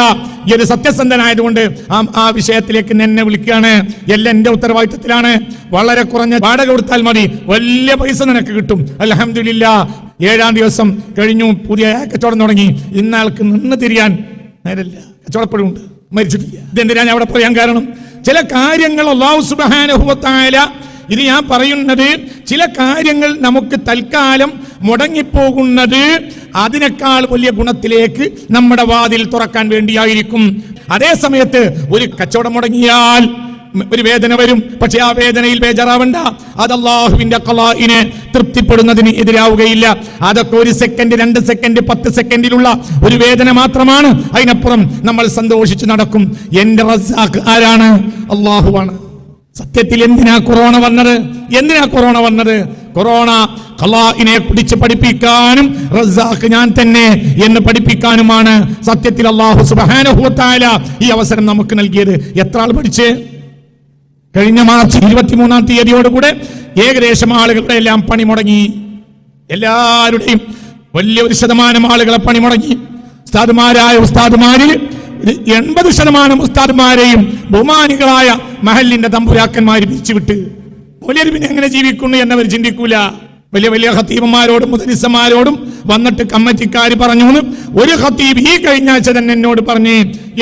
[SPEAKER 1] ഈ ഒരു സത്യസന്ധനായതുകൊണ്ട് ആ ആ വിഷയത്തിലേക്ക് എന്നെ വിളിക്കുകയാണ്. എല്ലാം എന്റെ ഉത്തരവാദിത്തത്തിലാണ്. വളരെ കുറഞ്ഞ വാടക കൊടുത്താൽ മതി. വലിയ പൈസ നിനക്ക് കിട്ടും. അലഹമില്ല ഏഴാം ദിവസം കഴിഞ്ഞു പുതിയ കച്ചവടം തുടങ്ങി. ഇന്നാൾക്ക് നിന്ന് തിരിയാൻ നേരല്ല കച്ചവടപ്പെടുണ്ട് മരിച്ചിട്ടില്ല. ഇതെന്തിനാ ഞാൻ അവിടെ പറയാൻ കാരണം? ചില കാര്യങ്ങൾ അള്ളാഹു സുബാനുഭവത്തായ ഇത് ഞാൻ പറയുന്നത് ചില കാര്യങ്ങൾ നമുക്ക് തൽക്കാലം മുടങ്ങിപ്പോകുന്നത് അതിനേക്കാൾ വലിയ ഗുണത്തിലേക്ക് നമ്മുടെ വാതിൽ തുറക്കാൻ വേണ്ടിയായിരിക്കും. അതേ സമയത്ത് ഒരു കച്ചവടം മുടങ്ങിയാൽ ഒരു വേദന വരും. പക്ഷെ ആ വേദനയിൽ ബേജാറാവണ്ട. അത് അള്ളാഹുവിന്റെ കലാഹിനെ തൃപ്തിപ്പെടുന്നതിന് എതിരാവുകയില്ല. അതൊക്കെ ഒരു സെക്കൻഡ് രണ്ട് സെക്കൻഡ് പത്ത് സെക്കൻഡിലുള്ള ഒരു വേദന മാത്രമാണ്. അതിനപ്പുറം നമ്മൾ സന്തോഷിച്ച് നടക്കും. എന്റെ റസാഖ് ആരാണ്? അള്ളാഹുവാണ്. സത്യത്തിൽ എന്തിനാ കൊറോണ വന്നത്? എന്തിനാ കൊറോണ വന്നത്? കൊറോണ ഖലാഇനെ കുടിച്ച് പഠിപ്പിക്കാനും റസാഖ് ഞാൻ തന്നെ എന്ന് പഠിപ്പിക്കാനുമാണ് സത്യത്തിൽ അള്ളാഹു തആല ഈ അവസരം നമുക്ക് നൽകിയത്. എത്ര ആൾ പഠിച്ച്? കഴിഞ്ഞ മാർച്ച് ഇരുപത്തിമൂന്നാം തീയതിയോടുകൂടെ ഏകദേശം ആളുകളുടെ എല്ലാം പണി മുടങ്ങി എല്ലാവരുടെയും വലിയ ഒരു ശതമാനം ആളുകളെ പണി മുടങ്ങി ഉസ്താദുമാരായ ഉസ്താദുമാരിൽ എൺപത് ശതമാനം ഉസ്താദുമാരെയും ബഹുമാനികളായ മഹലിന്റെ തമ്പുരാക്കന്മാർ പിരിച്ചുവിട്ട്. വലിയ പിന്നെ എങ്ങനെ ജീവിക്കുന്നു എന്നവർ ചിന്തിക്കൂല. വലിയ വലിയ ഹത്തീബന്മാരോടും മുതലിസന്മാരോടും വന്നിട്ട് കമ്മറ്റിക്കാർ പറഞ്ഞു ഒരു ഹത്തീബ് ഈ കഴിഞ്ഞ ആഴ്ച തന്നെ എന്നോട് പറഞ്ഞേ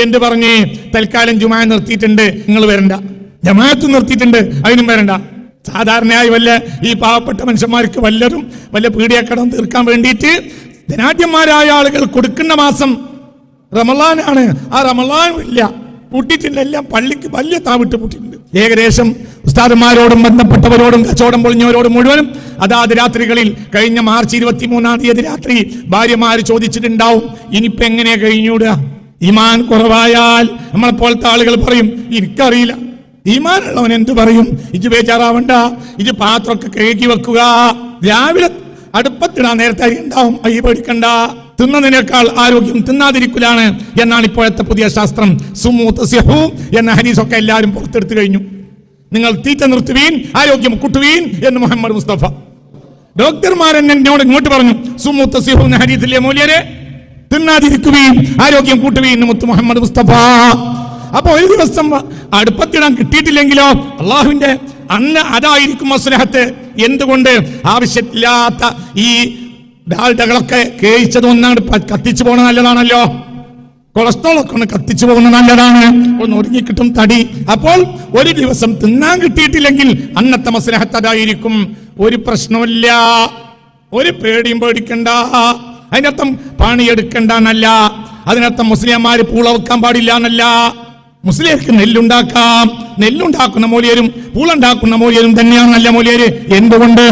[SPEAKER 1] എന്ത് പറഞ്ഞേ? തൽക്കാലം ജുമാ നിർത്തിയിട്ടുണ്ട് നിങ്ങൾ വരണ്ട. ജമാഅത്ത് നിർത്തിയിട്ടുണ്ട്. അതിനും വരണ്ട. സാധാരണയായി വല്ല ഈ പാവപ്പെട്ട മനുഷ്യന്മാർക്ക് വല്ലതും വല്ല പീഡിയക്കടം തീർക്കാൻ വേണ്ടിയിട്ട് ധനാഢ്യന്മാരായ ആളുകൾ കൊടുക്കുന്ന മാസം റമലാനാണ് ആ റമലാനും ഇല്ല. പൂട്ടിയിട്ടില്ല. എല്ലാം പള്ളിക്ക് വലിയ താവിട്ട് പൂട്ടിയിട്ടുണ്ട്. ഏകദേശം ഉസ്താദന്മാരോടും ബന്ധപ്പെട്ടവരോടും കച്ചവടം പൊളിഞ്ഞവരോടും മുഴുവനും അതാത് രാത്രികളിൽ കഴിഞ്ഞ മാർച്ച് ഇരുപത്തി മൂന്നാം തീയതി രാത്രി ഭാര്യമാര് ചോദിച്ചിട്ടുണ്ടാവും ഇനിയിപ്പോ എങ്ങനെ കഴിഞ്ഞൂടുക ഇമാൻ കുറവായാൽ നമ്മളെ പോലത്തെ ആളുകൾ പറയും എനിക്കറിയില്ല. ഈമാനുള്ളവൻ എന്തു പറയും? ഇജ് ബേജാറാവണ്ട. ഇജ് പാത്രമൊക്കെ കഴുകി വെക്കുക. രാവിലെ അടുപ്പത്തിടാൻ നേരത്തെ അരി ഉണ്ടാവും. അയ്യ പേടിക്കണ്ട. തിന്നതിനേക്കാൾ ആരോഗ്യം തിന്നാതിരിക്കലാണ് എന്നാണ് ഇപ്പോഴത്തെ പുതിയ ശാസ്ത്രം. സുമു തസ്യഹു എന്ന ഹരീസൊക്കെ എല്ലാവരും പുറത്തെടുത്തു കഴിഞ്ഞു. നിങ്ങൾ തീറ്റ നിർത്തുവീൻ ആരോഗ്യം കുട്ടുവീൻ എന്ന് മുഹമ്മദ് മുസ്തഫ. ഡോക്ടർമാരൻ എന്നോട് ഇങ്ങോട്ട് പറഞ്ഞു സുമൂത്ത സിഹു ഹരീസിലെ മൂല്യരെ? തിന്നാതിരിക്കുകയും ആരോഗ്യം കൂട്ടുകയും മുത്ത് മുഹമ്മദ് മുസ്തഫ. അപ്പൊ ഒരു ദിവസം അടുപ്പത്തിടാൻ കിട്ടിയിട്ടില്ലെങ്കിലോ? അള്ളാഹുവിന്റെ അന്ന് അതായിരിക്കും മസ്ലഹത്ത് എന്തുകൊണ്ട്? ആവശ്യമില്ലാത്ത ഈ ഡാൽഡകളൊക്കെ കേഴിച്ചത് ഒന്നാണ് കത്തിച്ചു പോണ നല്ലതാണല്ലോ. കൊളസ്ട്രോൾ ഒക്കെ ഒന്ന് കത്തിച്ചു പോകുന്നത് നല്ലതാണ്. ഒന്ന് ഒരുങ്ങി ഒതുങ്ങിക്കിട്ടും തടി. അപ്പോൾ ഒരു ദിവസം തിന്നാൻ കിട്ടിയിട്ടില്ലെങ്കിൽ അന്നത്തെ മസ്ലഹത്ത് അതായിരിക്കും. ഒരു പ്രശ്നമില്ല ഒരു പേടിയും പേടിക്കണ്ട. അതിനർത്ഥം പണിയെടുക്കണ്ട എന്നല്ല അതിനർത്ഥം മുസ്ലിംമാര് പൂള വെക്കാൻ പാടില്ല എന്നല്ല. മുസ്ലിംക്ക് നെല്ലുണ്ടാക്കാം. നെല്ലുണ്ടാക്കുന്ന മൂല്യരും പൂളുണ്ടാക്കുന്ന മൂല്യരും തന്നെയാണ് നല്ല മൂല്യര്. എന്തുകൊണ്ട്?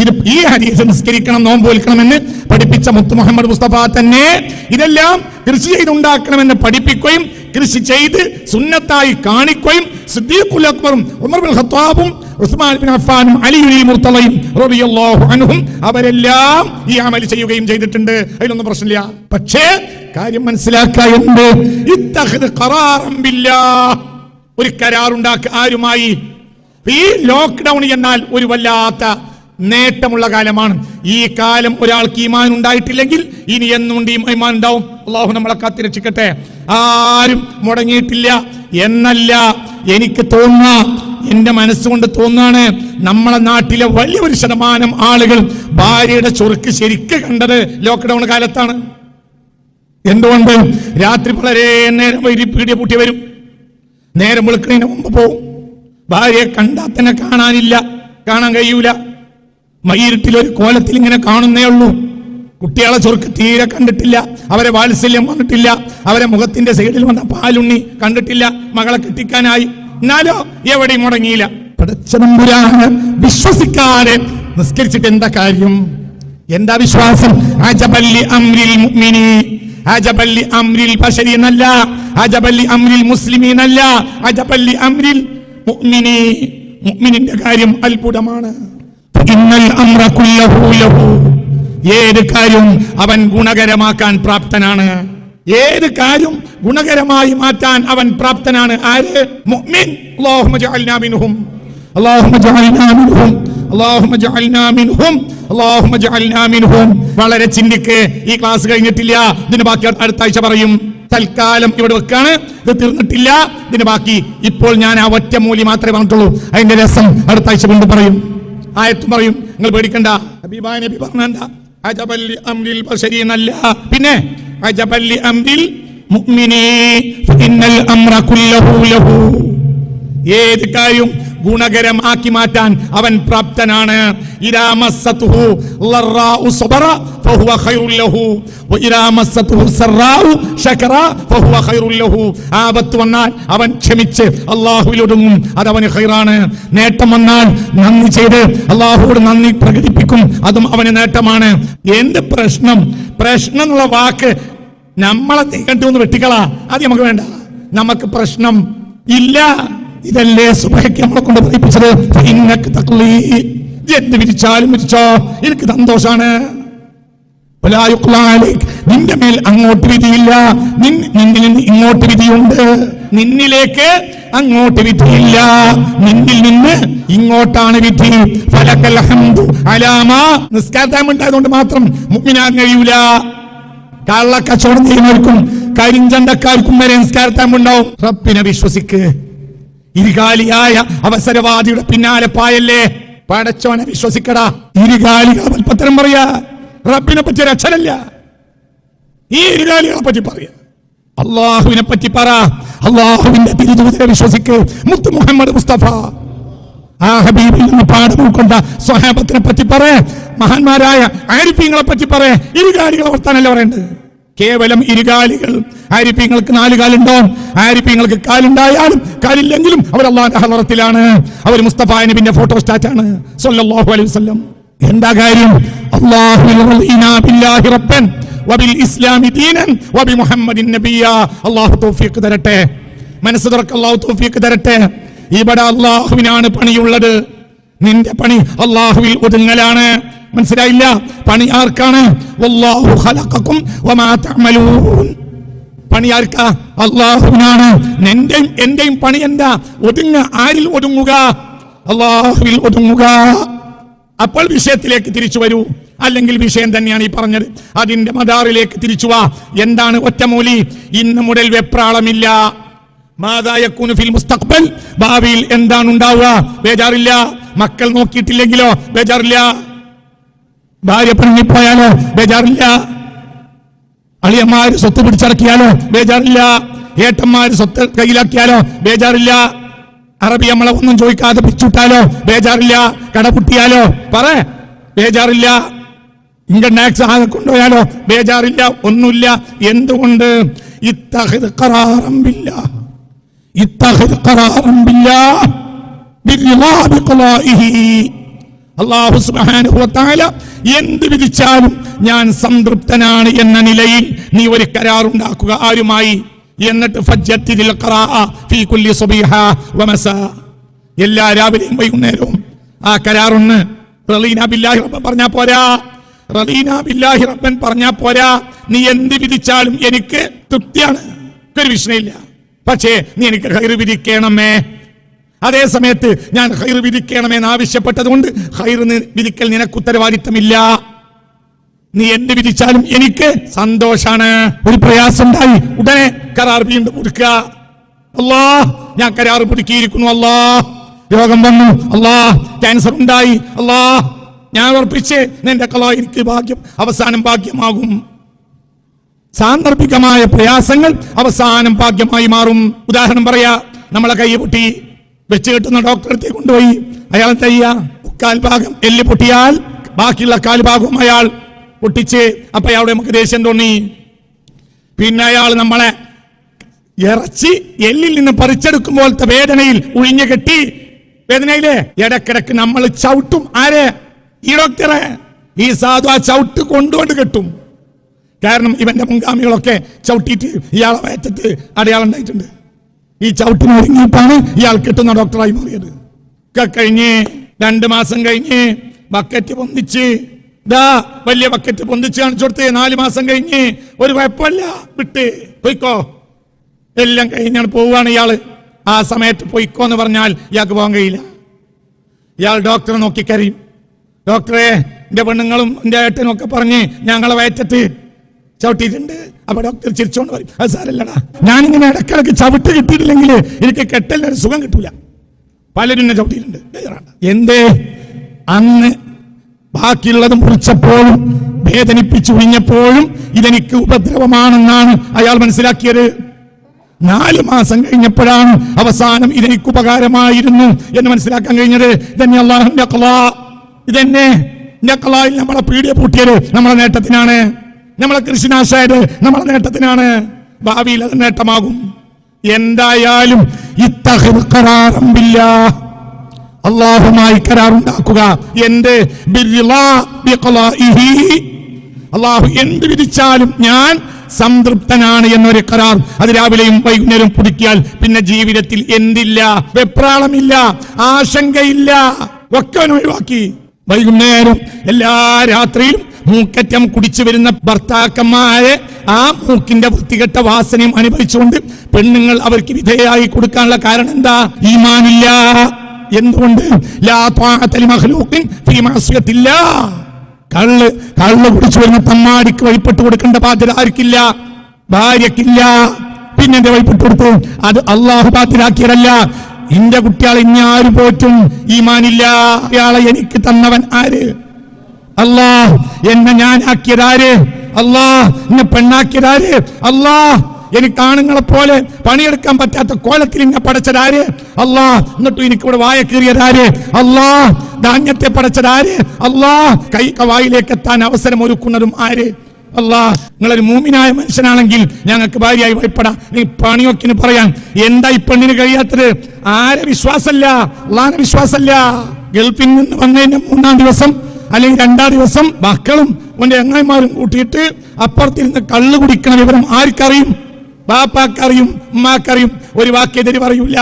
[SPEAKER 1] ഇത് ഈ ഹരീസ് നിസ്കരിക്കണം നോമ്പ് വിൽക്കണമെന്ന് പഠിപ്പിച്ച മുത്തു മുഹമ്മദ് മുസ്തഫ തന്നെ ഇതെല്ലാം കൃഷി ചെയ്തുണ്ടാക്കണമെന്ന് പഠിപ്പിക്കുകയും കൃഷി ചെയ്ത് സുന്നത്തായി കാണിക്കുകയും സിദ്ദീഖുൽ അക്ബറും ഉമർ ബിൻ ഖത്താബും ഉസ്മാൻ ബിൻ അഫ്ഫാനും അലിയുൽ മുർത്തലയും റബിയല്ലാഹു അൻഹും അവരെല്ലാം ഈ അമൽ ചെയ്യുകയും ചെയ്തിട്ടുണ്ട്. അതിലൊന്നും പ്രശ്നമില്ല. പക്ഷേ കാര്യം ബില്ലാഹ്. ഒരു കരാറുണ്ടാക്കുക ആരുമായി? ഈ ലോക്ക്ഡൗൺ എന്നാൽ ഒരു വല്ലാത്ത നേട്ടമുള്ള കാലമാണ്. ഈ കാലം ഒരാൾക്ക് ഈമാൻ ഉണ്ടായിട്ടില്ലെങ്കിൽ ഇനി എന്നുകൊണ്ട് ഈമാൻ ഉണ്ടാവും. അള്ളാഹു നമ്മളെ കാത്തിരക്ഷിക്കട്ടെ. ആരും മുടങ്ങിയിട്ടില്ല. എന്നല്ല എനിക്ക് തോന്നുക. എന്റെ മനസ്സുകൊണ്ട് തോന്നാണ് നമ്മളെ നാട്ടിലെ വലിയൊരു ശതമാനം ആളുകൾ ഭാര്യയുടെ ചൊറുക്ക് ശരിക്ക് കണ്ടത് ലോക്ക്ഡൌൺ കാലത്താണ്. എന്തുകൊണ്ട്? രാത്രി വളരെ നേരം പീടിയ പൂട്ടി വരും. നേരം വെളുക്കുന്നതിന് മുമ്പ് പോവും. ഭാര്യയെ കണ്ടാൽ തന്നെ കാണാനില്ല കാണാൻ കഴിയൂല. മയിരുട്ടിലൊരു കോലത്തിൽ ഇങ്ങനെ കാണുന്നേ ഉള്ളൂ. കുട്ടികളെ ചൊറുക്ക് തീരെ കണ്ടിട്ടില്ല അവരെ വാത്സല്യം വന്നിട്ടില്ല അവരെ മുഖത്തിന്റെ സൈഡിൽ വന്ന പാലുണ്ണി കണ്ടിട്ടില്ല മകളെ കെട്ടിക്കാനായി. എന്നാലോ എവിടെയും മുടങ്ങിയില്ല. പടച്ചതമ്പുരാണ് വിശ്വസിക്കാതെ നിസ്കരിച്ചിട്ട് എന്താ കാര്യം? എന്താ വിശ്വാസം? അജബല്ലി അമ്രിൽ മുഅ്മിനി. അജബല്ലി അമ്രിൽ ബശരി എന്നല്ല. അജബല്ലി അമ്രിൽ മുസ്ലിമി എന്നല്ല. അജബല്ലി അമ്രിൽ മുഅ്മിനി. മുഅ്മിനിന്റെ കാര്യം അത്ഭുതമാണ്. ഇന്നൽ അംറ കുല്ലഹു ലഹു. ഏത് കാര്യവും അവൻ ഗുണകരമാക്കാൻ പ്രാപ്തനാണ്? ഏത് കാര്യം ഗുണകരമായി മാറ്റാൻ അവൻ പ്രാപ്തനാണ്? ആര്? മുഅ്മിൻ. അല്ലാഹുമ്മ ജഅൽനാ മിൻഹും. അല്ലാഹുമ്മ ജഅൽനാ മിൻഹും. അല്ലാഹുമ്മ ജഅൽനാ മിൻഹും. അല്ലാഹുമ്മ ജഅൽനാ മിൻഹും. വളരെ ചിന്തിക്ക്. ഈ ക്ലാസ് കഴിഞ്ഞിട്ടില്ല. ഇതിന് ബാക്കി അടുത്ത ആഴ്ച പറയും. തൽക്കാലം ഇവിടെ വെക്കാണ്. ഇത് തീർന്നിട്ടില്ല. ഇതിന് ബാക്കി ഇപ്പോൾ ഞാൻ ആ ഒറ്റ മൂലി മാത്രമേ പറഞ്ഞിട്ടുള്ളൂ. അതിന്റെ രസം അടുത്ത ആഴ്ച കൊണ്ട് പറയും. ആയത്തും പറയും. നിങ്ങൾ പേടിക്കണ്ട. ഹബീബായ നബി പറഞ്ഞണ്ട അജബല്ലി അംരിൽ പിന്നെ അജബല്ലി അംരിൽ മുഅ്മിനീ ഫഇന്നൽ അംറ കുല്ലഹു ലഹു ഏത് കാര്യം ഗുണകരമാക്കി മാറ്റാൻ അവൻ പ്രാപ്തനാണ്. ആപത്ത് വന്നാൽ അവൻ ക്ഷമിച്ച് അല്ലാഹുവിൽ ഒടുങ്ങും അത് അവന് ഖൈറാണ്. നേട്ടം വന്നാൽ നന്ദി ചെയ്ത് അള്ളാഹുവോട് നന്ദി പ്രകടിപ്പിക്കും. അതും അവന് നേട്ടമാണ്. എന്ത് പ്രശ്നം? പ്രശ്നം എന്നുള്ള വാക്ക് നമ്മളെ കണ്ടു വെട്ടിക്കളാ. അത് നമുക്ക് വേണ്ട. നമുക്ക് പ്രശ്നം ഇല്ല. ഇതല്ലേ സുബഹയ്ക്ക് നമ്മളെ കൊണ്ട് പഠിപ്പിച്ചത്? എന്ത് വിരിച്ചാലും വിരിച്ചോ. എനിക്ക് സന്തോഷാണ്. നിന്റെ മേൽ അങ്ങോട്ട് വിധിയില്ല. നിന്നിൽ ഇങ്ങോട്ട് വിധിയുണ്ട്. നിന്നിലേക്ക് അങ്ങോട്ട് വിധിയില്ല. നിന്നിൽ നിന്ന് ഇങ്ങോട്ടാണ് വിധി. അലാമ. ഉണ്ടായതുകൊണ്ട് മാത്രം മുഗ്മിനാൻ കഴിയൂല. കള്ളക്കച്ചവടം ചെയ്യുന്നവർക്കും കരിഞ്ചണ്ടക്കാർക്കും വരെ നിസ്കാരത്താമുണ്ടാവും റബ്ബിനെ വിശ്വസിക്ക്. ഇരുകാലിയായ അവസരവാദിയുടെ പിന്നാലെ പായല്ലേ? പടച്ചോനെ വിശ്വസിക്കടാ. ഇരുകാലി പത്രം പറയാ. റബ്ബിനെ പറ്റി ഒരു അക്ഷരല്ല ഈ ഇരുകാലികളെ പറ്റി പറയാ. അള്ളാഹുവിനെ പറ്റി പറ. അള്ളാഹുവിന്റെ തിരുദൂതരെ വിശ്വസിക്ക്. മുത്ത് മുഹമ്മദ് മുസ്തഫ. ആ ഹബീബിൽ നിന്ന് പാഠം ഉൾക്കൊണ്ട സ്വഹാബത്തിനെ പറ്റി പറ. മഹാന്മാരായ ആരിഫീങ്ങളെ പറ്റി പറ. ഇരുകാലികളെ വർത്താനല്ല പറയേണ്ടത്? കേവലം ഇരുകാലികൾ. ആരിപ്പിങ്ങൾക്ക് നാല് കാലുണ്ടോ ആരിപ്പിങ്ങൾക്ക് കാലുണ്ടായാലും കാലില്ലെങ്കിലും അവർ അള്ളാന്റെ ഹലറത്തിലാണ് അവർ മുസ്തഫ നബിന്റെ ഫോട്ടോ സ്റ്റാറ്റാണ്. സല്ലല്ലാഹു അലൈഹി വസല്ലം. എന്താ കാര്യം? അല്ലാഹു തൗഫീഖ് തരട്ടെ. മനസ്സ് തുറക്ക് അല്ലാഹു തൗഫീഖ് തരട്ടെ. ഇവിടെ അള്ളാഹുവിനാണ് പണിയുള്ളത്. നിന്റെ പണി അള്ളാഹുവിൽ ഒതുങ്ങലാണ്. മനസ്സിലായില്ല? പണി ആർക്കാണ്? പണി ആർക്കാ? അള്ളാഹുവിനാണ് എന്റെയും എന്റെയും പണി എന്താ? ഒതുങ്ങ ആരിൽ ഒതുങ്ങുക? അള്ളാഹുവിൽ ഒതുങ്ങുക. അപ്പോൾ വിഷയത്തിലേക്ക് തിരിച്ചു വരൂ. അല്ലെങ്കിൽ വിഷയം തന്നെയാണ് ഈ പറഞ്ഞത്. അതിന്റെ മദാറിലേക്ക് തിരിച്ചു വാ. എന്താണ് ഒറ്റമൂലി? ഇന്ന് മുതൽ വെപ്രാളമില്ല. മാതായക്കൂന് ഫിൽ മുസ്തഖ്ബൽ. ഭാവിയിൽ എന്താണ് ഉണ്ടാവുക ബേജാറില്ല. മക്കൾ നോക്കിയിട്ടില്ലെങ്കിലോ? ബേജാറില്ല. ഭാര്യ പിണങ്ങിപ്പോയാലോ? ബേജാറില്ല. അളിയന്മാര് സ്വത്ത് പിടിച്ചടക്കിയാലോ? ബേജാറില്ല. ഏട്ടന്മാര് സ്വത്ത് കയ്യിലാക്കിയാലോ? ബേജാറില്ല. അറബി നമ്മളെ ഒന്നും ചോദിക്കാതെ പിച്ചുട്ടാലോ? ബേജാറില്ല. കടപുട്ടിയാലോ? പറ. ബേജാറില്ല. ഇൻകം ടാക്സ് ആകെ കൊണ്ടുപോയാലോ? ബേജാറില്ല. ഒന്നുമില്ല. എന്തുകൊണ്ട്? ഇത്തഹിദ് അള്ളാഹു സുബ്ഹാനഹു വതആല എന്ത് വിധിച്ചാലും ഞാൻ സംതൃപ്തനാണ് എന്ന നിലയിൽ നീ ഒരു കരാറുണ്ടാക്കുക ആരുമായി? എന്നിട്ട് എല്ലാ രാവിലെയും വൈകുന്നേരവും ആ കരാറൊന്ന് റലീന ബില്ലാഹി റബ്ബൻ പറഞ്ഞാ പോരാ. റലീന ബില്ലാഹി റബ്ബൻ പറഞ്ഞാ പോരാ. നീ എന്ത് വിധിച്ചാലും എനിക്ക് തൃപ്തിയാണ്. ഒരു വിഷയമില്ല. പക്ഷേ നീ എനിക്ക് കയറി വിധിക്കണമേ. അതേ സമയത്ത് ഞാൻ ഹൈർ വിധിക്കണമെന്ന് ആവശ്യപ്പെട്ടതുകൊണ്ട് ഹൈർ വിധിക്കൽ നിനക്ക് ഉത്തരവാദിത്തമില്ല നീ എന്ത് വിധിച്ചാലും എനിക്ക് സന്തോഷാണ്. ഒരു പ്രയാസം ഉണ്ടായി ഉടനെ കരാർ വീണ്ടും പുതുക്കുക അല്ലാ ഞാൻ കരാർ പുതുക്കിയിരിക്കുന്നു അല്ലാ രോഗം വന്നു അല്ലാ ക്യാൻസർ ഉണ്ടായി അല്ലാ ഞാൻ ഉറപ്പിച്ച് നിന്റെ കല എനിക്ക് ഭാഗ്യം അവസാനം ഭാഗ്യമാകും. സാന്ദർഭികമായ പ്രയാസങ്ങൾ അവസാനം ഭാഗ്യമായി മാറും. ഉദാഹരണം പറയാ. നമ്മളെ കൈ പൊട്ടി. വെച്ച് കെട്ടുന്ന ഡോക്ടർ അടുത്തേക്ക് കൊണ്ടുപോയി. അയാൾ എന്താ ചെയ്യാ? മുക്കാൽ ഭാഗം എല്ല് പൊട്ടിയാൽ ബാക്കിയുള്ള കാൽ ഭാഗവും അയാൾ പൊട്ടിച്ച് അപ്പൊ അയാളുടെ നമുക്ക് ദേഷ്യം തോന്നി. പിന്നെ അയാൾ നമ്മളെ ഇറച്ചി എല്ലിൽ നിന്ന് പറിച്ചെടുക്കും പോലത്തെ വേദനയിൽ ഉഴിഞ്ഞു കെട്ടി. വേദനയിലെ ഇടക്കിടക്ക് നമ്മൾ ചവിട്ടും. ആരെ? ഈ ഡോക്ടറെ ഈ സാധു ആ ചവിട്ട് കൊണ്ടുകൊണ്ട് കെട്ടും. കാരണം ഇവന്റെ മുൻഗാമികളൊക്കെ ചവിട്ടിയിട്ട് ഇയാളെ വയറ്റത്ത് അടയാളം ഉണ്ടായിട്ടുണ്ട്. ഈ ചവിട്ടിന് ഒരുങ്ങിയിട്ടാണ് ഇയാൾ കിട്ടുന്ന ഡോക്ടറായി മാറിയത്. ഒക്കെ കഴിഞ്ഞ് രണ്ട് മാസം കഴിഞ്ഞ് ബക്കറ്റ് പൊന്തിച്ച് ദാ വലിയ ബക്കറ്റ് പൊന്തിച്ച് കാണിച്ചു കൊടുത്ത് നാല് മാസം കഴിഞ്ഞ് ഒരു കുഴപ്പമില്ല വിട്ട് പൊയ്ക്കോ. എല്ലാം കഴിഞ്ഞാണ് പോവുകയാണ് ഇയാൾ. ആ സമയത്ത് പൊയ്ക്കോ എന്ന് പറഞ്ഞാൽ ഇയാൾക്ക് പോകാൻ കഴിയില്ല. ഇയാൾ ഡോക്ടറെ നോക്കി കരയും ഡോക്ടറെ എന്റെ പെണ്ണുങ്ങളും എന്റെ ഏട്ടനും ഒക്കെ പറഞ്ഞ് ഞങ്ങളെ വയറ്റത്ത് ചവിട്ടിയിട്ടുണ്ട്. അപ്പൊ ഡോക്ടർ ചിരിച്ചോണ്ട് പറയും അത് സാരല്ലടാ. ഞാനിങ്ങനെ ഇടക്കിടക്ക് ചവിട്ട് കിട്ടിയിട്ടില്ലെങ്കിൽ എനിക്ക് കെട്ടലിന് ഒരു സുഖം കിട്ടൂല. പലരും എന്നെ ചവിട്ടിയിട്ടുണ്ട്. എന്തേ? അന്ന് ബാക്കിയുള്ളത് മുറിച്ചപ്പോഴും വേദനിപ്പിച്ചു ഒഴിഞ്ഞപ്പോഴും ഇതെനിക്ക് ഉപദ്രവമാണെന്നാണ് അയാൾ മനസ്സിലാക്കിയത്. നാല് മാസം കഴിഞ്ഞപ്പോഴാണ് അവസാനം ഇതെനിക്ക് ഉപകാരമായിരുന്നു എന്ന് മനസ്സിലാക്കാൻ കഴിഞ്ഞത്. ഇതന്നെ അള്ളാഹുന്റെ കലാ ഇതന്നെ. നമ്മളെ പീഡിയ പൂട്ടിയത് നമ്മളെ നേട്ടത്തിനാണ്. നമ്മളെ കൃഷിനാശായത് നമ്മളെ നേട്ടത്തിനാണ് ഭാവിയിൽ അത് നേട്ടമാകും. എന്തായാലും അള്ളാഹുമായി കരാറുണ്ടാക്കുക. ബിഖളാഇഹി. അള്ളാഹു എന്ത് വിധിച്ചാലും ഞാൻ സംതൃപ്തനാണ് എന്നൊരു കരാർ അത് രാവിലെയും വൈകുന്നേരം പുതുക്കിയാൽ പിന്നെ ജീവിതത്തിൽ എന്തില്ല? വെപ്രാളമില്ല. ആശങ്കയില്ല. ഒക്കെ ഒഴിവാക്കി. വൈകുന്നേരം എല്ലാ രാത്രിയിലും മൂക്കറ്റം കുടിച്ചു വരുന്ന ഭർത്താക്കന്മാരെ ആ മൂക്കിന്റെ വൃത്തികെട്ട വാസനയും അനുഭവിച്ചുകൊണ്ട് പെണ്ണുങ്ങൾ അവർക്ക് വിധേയായി കൊടുക്കാനുള്ള കാരണം എന്താ? ഈമാനില്ല. എന്തുകൊണ്ട്? കള്ള് കള്ള് കുടിച്ചു വരുന്ന തമ്മാടിക്ക് വഴിപ്പെട്ട് കൊടുക്കേണ്ട ബാധ്യത ആർക്കില്ല? ഭാര്യക്കില്ല. പിന്നെ എന്റെ വഴിപ്പെട്ട് കൊടുത്തു? അത് അള്ളാഹു ബാധ്യരാക്കിയതല്ല. എന്റെ കുട്ടിയാളെ ഇനി ആര് പോറ്റും. ഈമാനില്ല. ഇയാളെ എനിക്ക് തന്നവൻ ആര്? അല്ലാ എന്നെ ഞാൻ ആക്കിയതാര് അല്ലാ എന്നെ പെണ്ണാക്കിയതാര്? അല്ലാ എനിക്ക് ആണുങ്ങളെ പോലെ പണിയെടുക്കാൻ പറ്റാത്ത കോലത്തിൽ എന്നെ പടച്ചതാര്? അല്ലാ എന്നിട്ടും എനിക്ക് ഇവിടെ വായ കീറിയതാര്? അല്ലാ ധാന്യത്തെ പടച്ചതാര്? അല്ലാ കൈ വായിലേക്ക് എത്താൻ അവസരം ഒരുക്കുന്നതും ആര്? അല്ലാ നിങ്ങളൊരു മൂമിനായ മനുഷ്യനാണെങ്കിൽ ഞങ്ങൾക്ക് ഭാര്യയായി ഭയപ്പെടാം. നീ പണിയൊക്കിന് പറയാം എന്താ ഈ പെണ്ണിന് കഴിയാത്തത്? ആരെ വിശ്വാസല്ല അള്ളാനെ വിശ്വാസല്ല ഗൾഫിൽ നിന്ന് വന്നതിന്റെ മൂന്നാം ദിവസം അല്ലെങ്കിൽ രണ്ടാം ദിവസം മക്കളും അവന്റെ എങ്ങന്മാരും കൂട്ടിയിട്ട് അപ്പുറത്തിരുന്ന് കള്ളു കുടിക്കണ വിവരം ആർക്കറിയും? ബാപ്പാക്കറിയും ഉമ്മാക്കറിയും. ഒരു വാക്കെതിരി പറയൂല.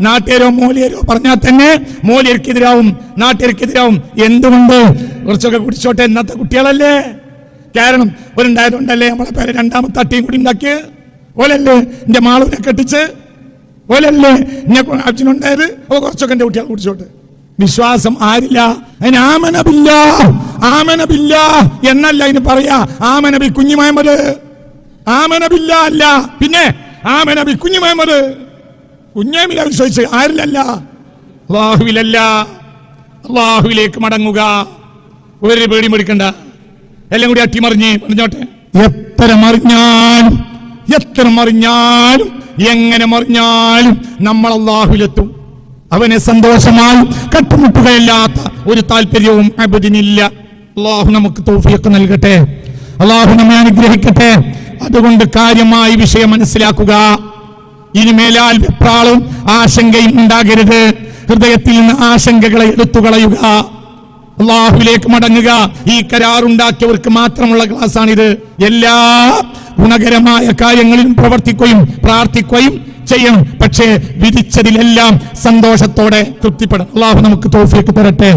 [SPEAKER 1] നാട്ടുകാരോ മൂലിയരോ പറഞ്ഞാൽ തന്നെ മൂലിയർക്കെതിരാവും നാട്ടുകാർക്കെതിരാവും. എന്തുകൊണ്ട്? കുറച്ചൊക്കെ കുടിച്ചോട്ടെ ഇന്നത്തെ കുട്ടികളല്ലേ? കാരണം ഒരുണ്ടായതുകൊണ്ടല്ലേ നമ്മളെ പേരെ രണ്ടാമത്തെ അട്ടിയും കൂടി ഉണ്ടാക്കിയത് ഓലല്ലേ എന്റെ മാളൂരെ കെട്ടിച്ച്? ഓലല്ലേ എന്നെ അച്ഛനുണ്ടായത് അപ്പൊ കുറച്ചൊക്കെ എന്റെ കുട്ടികൾ കുടിച്ചോട്ടെ. വിശ്വാസം ആരില്ല? അതിന് ആമനബില്ല. ആമനബില്ല എന്നല്ല അതിന് പറയാ. ആമനബി കുഞ്ഞുമായമത് ആമനബില്ല അല്ല. പിന്നെ ആമനബി കുഞ്ഞുമായമത് കുഞ്ഞാമില വിശ്വസിച്ച് ആരിലല്ല? അള്ളാഹുവിലല്ല. അള്ളാഹുവിലേക്ക് മടങ്ങുക. ഒരു പേടി മേടിക്കണ്ട എല്ലാം കൂടി അട്ടിമറിഞ്ഞ് പറഞ്ഞോട്ടെ. എത്ര മറിഞ്ഞാലും എത്ര മറിഞ്ഞാലും എങ്ങനെ മറിഞ്ഞാലും നമ്മൾ അള്ളാഹുവിലെത്തും. അവനെ സന്തോഷമായി കട്ടുമുട്ടുകയില്ലാത്ത ഒരു താല്പര്യവും അബുദിനില്ല. അള്ളാഹു നമുക്ക് തോഫിയൊക്കെ നൽകട്ടെ. അള്ളാഹു നമ്മെ അനുഗ്രഹിക്കട്ടെ. അതുകൊണ്ട് കാര്യമായി വിഷയം മനസ്സിലാക്കുക. ഇനിമേലാൽ വിപ്രാളും ആശങ്കയും ഉണ്ടാകരുത്. ഹൃദയത്തിൽ നിന്ന് ആശങ്കകളെ എടുത്തു കളയുക അള്ളാഹുവിലേക്ക് മടങ്ങുക. ഈ കരാറുണ്ടാക്കിയവർക്ക് മാത്രമുള്ള ക്ലാസ് ക്ലാസ്സാണിത്. എല്ലാ ഗുണകരമായ കാര്യങ്ങളിലും പ്രവർത്തിക്കുകയും പ്രാർത്ഥിക്കുകയും ചെയ്യണം പക്ഷേ വിധിച്ചതിലെല്ലാം സന്തോഷത്തോടെ തൃപ്തിപ്പെടണം അള്ളാഹു നമുക്ക് തോഫിക്ക് തരട്ടെ.